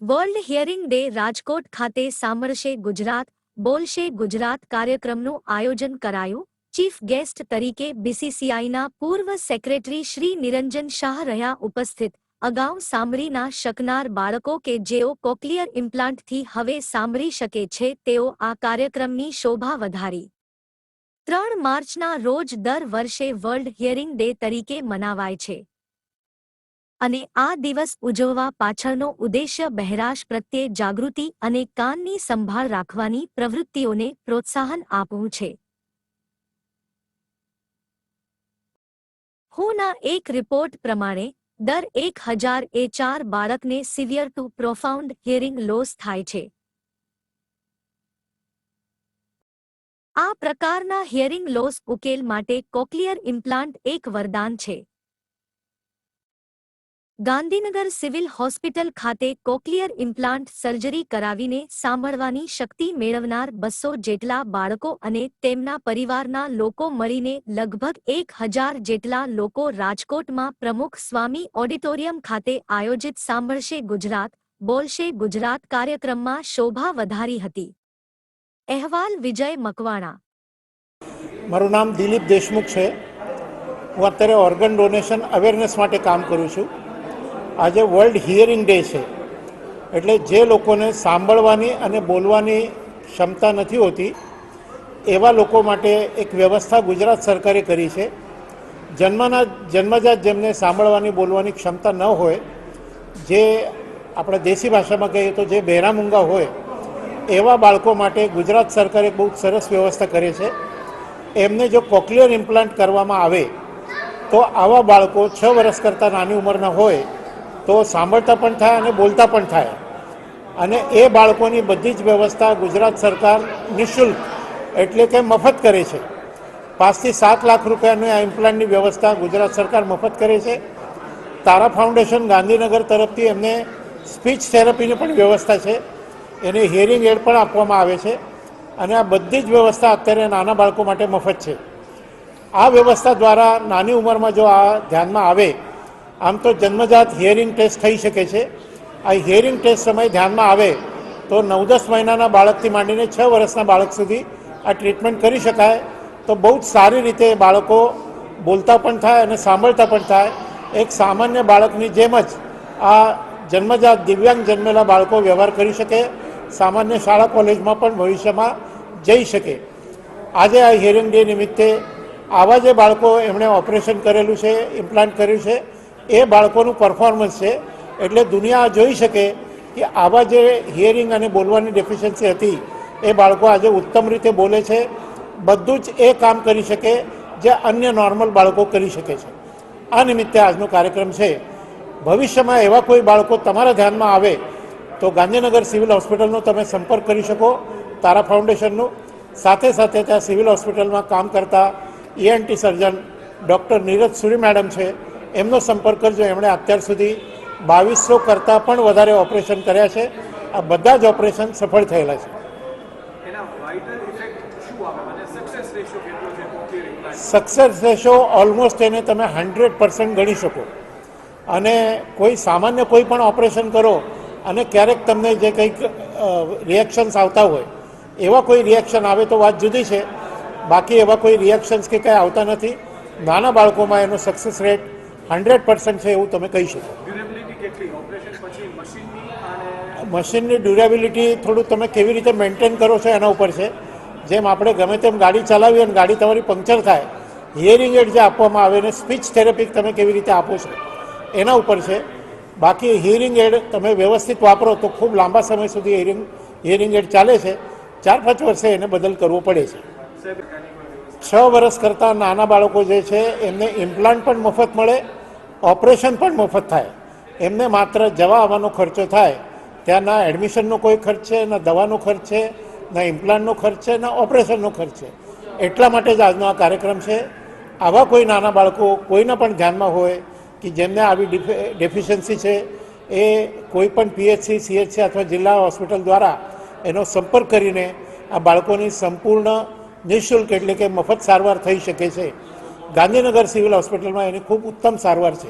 World hearing day Rajkot ખાતે સાંભળશે ગુજરાત, બોલશે ગુજરાત કાર્યક્રમનું આયોજન કરાયું. ચીફ ગેસ્ટ તરીકે બીસીસીઆઈના પૂર્વ સેક્રેટરી શ્રી નિરંજન શાહ રહ્યા ઉપસ્થિત. અગાઉ સાંભળી ના શકનાર બાળકો કે જેઓ કોકલિયર ઇમ્પ્લાન્ટથી હવે સાંભળી શકે છે, તેઓ આ કાર્યક્રમની શોભા વધારી. ત્રણ માર્ચના રોજ દર વર્ષે વર્લ્ડ હિયરિંગ ડે તરીકે મનાવાય છે. અને આ દિવસ ઉજવવા પાછળનો ઉદ્દેશ્ય બહેરાશ પ્રત્યે જાગૃતિ અને કાનની સંભાળ રાખવાની પ્રવૃત્તિઓને પ્રોત્સાહન આપવું છે. હુના એક રિપોર્ટ પ્રમાણે, દર એક હજાર એ ચાર બાળકને severe to profound hearing loss થાય છે. આ પ્રકારના હિયરિંગ લોસ ઉકેલ માટે કોક્લિયર ઇમ્પ્લાન્ટ એક વરદાન છે. ગાંધીનગર સિવિલ હોસ્પિટલ ખાતે કોક્લિયર ઇમ્પ્લાન્ટ સર્જરી કરાવીને સાંભળવાની શક્તિ મેળવનાર બસો જેટલા બાળકો અને તેમના પરિવારના લોકો મળીને લગભગ એક હજાર જેટલા લોકો રાજકોટમાં પ્રમુખ સ્વામી ઓડિટોરિયમ ખાતે આયોજિત સાંભળશે ગુજરાત, બોલશે ગુજરાત કાર્યક્રમમાં શોભા વધારી હતી. અહેવાલ વિજય મકવાણા. મારું નામ દિલીપ દેશમુખ છે. હું અત્યારે ઓર્ગન ડોનેશન અવેરનેસ માટે કામ કરું છું. આજે વર્લ્ડ હિયરિંગ ડે છે. એટલે જે લોકોને સાંભળવાની અને બોલવાની ક્ષમતા નથી હોતી, એવા લોકો માટે એક વ્યવસ્થા ગુજરાત સરકારે કરી છે. જન્મના, જન્મજાત જેમને સાંભળવાની, બોલવાની ક્ષમતા ન હોય, જે આપણે દેશી ભાષામાં કહીએ તો જે બહેરામૂંગા હોય, એવા બાળકો માટે ગુજરાત સરકારે બહુ સરસ વ્યવસ્થા કરી છે. એમને જો કોક્લિયર ઇમ્પ્લાન્ટ કરવામાં આવે, તો આવા બાળકો છ વર્ષ કરતાં નાની ઉંમરના હોય તો સાંભળતા પણ થાય અને બોલતા પણ થાય. અને એ બાળકોની બધી જ વ્યવસ્થા ગુજરાત સરકાર નિઃશુલ્ક એટલે કે મફત કરે છે. પાંચથી સાત લાખ રૂપિયાની આ ઇમ્પ્લાન્ટની વ્યવસ્થા ગુજરાત સરકાર મફત કરે છે. તારા ફાઉન્ડેશન ગાંધીનગર તરફથી એમને સ્પીચ થેરપીની પણ વ્યવસ્થા છે. એને હિયરિંગ એડ પણ આપવામાં આવે છે. અને આ બધી જ વ્યવસ્થા અત્યારે નાના બાળકો માટે મફત છે. આ વ્યવસ્થા દ્વારા નાની ઉંમરમાં જો આ ધ્યાનમાં આવે આમ તો જન્મજાત હિયરિંગ ટેસ્ટ થઈ શકે છે. આ હિયરિંગ ટેસ્ટ સમય ધ્યાનમાં આવે તો નવ દસ મહિનાના બાળકથી માંડીને છ વર્ષના બાળક સુધી આ ટ્રીટમેન્ટ કરી શકાય. તો બહુ જ સારી રીતે બાળકો બોલતા પણ થાય અને સાંભળતા પણ થાય. એક સામાન્ય બાળકની જેમ જ આ જન્મજાત દિવ્યાંગ જન્મેલા બાળકો વ્યવહાર કરી શકે. સામાન્ય શાળા કોલેજમાં પણ ભવિષ્યમાં જઈ શકે. આજે આ હિયરિંગ ડે નિમિત્તે આવા જે બાળકો એમણે ઓપરેશન કરેલું છે, ઇમ્પ્લાન્ટ કર્યું છે એ બાળકોનું પરફોર્મન્સ છે. એટલે દુનિયા જોઈ શકે કે આવા જે હિયરિંગ અને બોલવાની ડેફિશિયન્સી હતી, એ બાળકો આજે ઉત્તમ રીતે બોલે છે. બધું જ એ કામ કરી શકે જે અન્ય નોર્મલ બાળકો કરી શકે છે. આ નિમિત્તે આજનો કાર્યક્રમ છે. ભવિષ્યમાં એવા કોઈ બાળકો તમારા ધ્યાનમાં આવે, તો ગાંધીનગર સિવિલ હોસ્પિટલનો તમે સંપર્ક કરી શકો, તારા ફાઉન્ડેશનનું સાથે સાથે ત્યાં સિવિલ હોસ્પિટલમાં કામ કરતા ENT surgeon doctor Neeraj Suri madam છે. એમનો સંપર્ક કરજો. એમણે અત્યાર સુધી બાવીસો કરતાં પણ વધારે ઓપરેશન કર્યા છે. આ બધા જ ઓપરેશન સફળ થયેલા છે. સક્સેસ રેશો ઓલમોસ્ટ એને તમે હંડ્રેડ પર્સન્ટ ગણી શકો. અને કોઈ સામાન્ય કોઈ પણ ઓપરેશન કરો અને ક્યારેક તમને જે કંઈક રિએક્શન્સ આવતા હોય એવા કોઈ રિએક્શન આવે તો વાત જુદી છે. બાકી એવા કોઈ રિએક્શન્સ કે કંઈ આવતા નથી. નાના બાળકોમાં એનો સક્સેસ રેટ હંડ્રેડ પર્સન્ટ છે એવું તમે કહી શકો. મશીનની ડ્યુરેબિલિટી થોડું તમે કેવી રીતે મેન્ટેન કરો છો એના ઉપર છે. જેમ આપણે ગમે તેમ ગાડી ચલાવીએ અને ગાડી તમારી પંક્ચર થાય હિયરિંગ એડ જે આપવામાં આવે અને સ્પીચ થેરેપી તમે કેવી રીતે આપો છો એના ઉપર છે. બાકી હિયરિંગ એડ તમે વ્યવસ્થિત વાપરો તો ખૂબ લાંબા સમય સુધી હિયરિંગ હિયરિંગ એડ ચાલે છે. ચાર પાંચ વર્ષે એને બદલ કરવો પડે છે. છ વર્ષ કરતાં નાના બાળકો જે છે એમને ઇમ્પ્લાન્ટ પણ મફત મળે ઓપરેશન પણ મફત થાય. એમને માત્ર જવા આવવાનો ખર્ચો થાય. ત્યાં ના એડમિશનનો કોઈ ખર્ચ છે, ના દવાનો ખર્ચ છે, ના ઇમ્પ્લાન્ટનો ખર્ચ છે, ના ઓપરેશનનો ખર્ચ છે. એટલા માટે જ આજનો આ કાર્યક્રમ છે. આવા કોઈ નાના બાળકો કોઈના પણ ધ્યાનમાં હોય કે જેમને આવી ડેફિશિયન્સી છે, એ કોઈ પણ પીએચસી, સીએચસી અથવા જિલ્લા હોસ્પિટલ દ્વારા એનો સંપર્ક કરીને આ બાળકોની સંપૂર્ણ નિઃશુલ્ક એટલે કે મફત સારવાર થઈ શકે છે. ગાંધીનગર સિવિલ હોસ્પિટલમાં એની ખૂબ ઉત્તમ સારવાર છે.